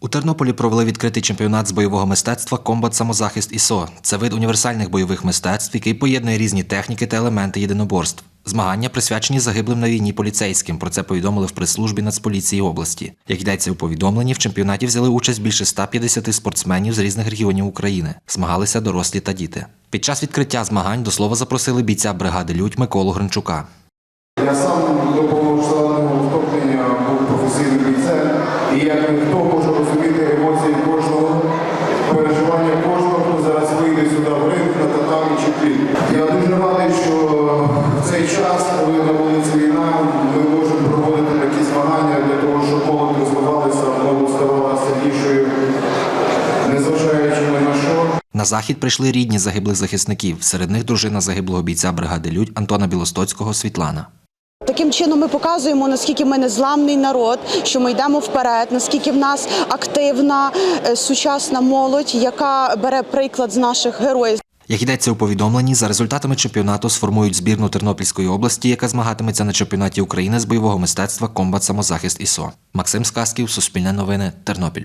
У Тернополі провели відкритий чемпіонат з бойового мистецтва Комбат самозахист ІСО. Це вид універсальних бойових мистецтв, який поєднує різні техніки та елементи єдиноборств. Змагання присвячені загиблим на війні поліцейським. Про це повідомили в прес-службі Нацполіції області. Як йдеться у повідомленні, в чемпіонаті взяли участь більше 150 спортсменів з різних регіонів України. Змагалися дорослі та діти. Під час відкриття змагань до слова запросили бійця бригади Людь Миколу Гринчука. Я сам ніхто може розуміти емоції кожного, переживання кожного, хто зараз вийде сюди в ринг на татамі чи плід. Я дуже радий, що в цей час, коли на вулиці війна, ми можемо проводити такі змагання для того, щоб молодь розвивалася, молодь ставала сильнішою, незважаючи на що. На захід прийшли рідні загиблих захисників. Серед них дружина загиблого бійця бригади Людь Антона Білостоцького Світлана. Таким чином ми показуємо, наскільки ми незламний народ, що ми йдемо вперед, наскільки в нас активна е, сучасна молодь, яка бере приклад з наших героїв. Як йдеться у повідомленні, за результатами чемпіонату сформують збірну Тернопільської області, яка змагатиметься на чемпіонаті України з бойового мистецтва Комбат самозахист ІСО. Максим Сказків, Суспільне новини, Тернопіль.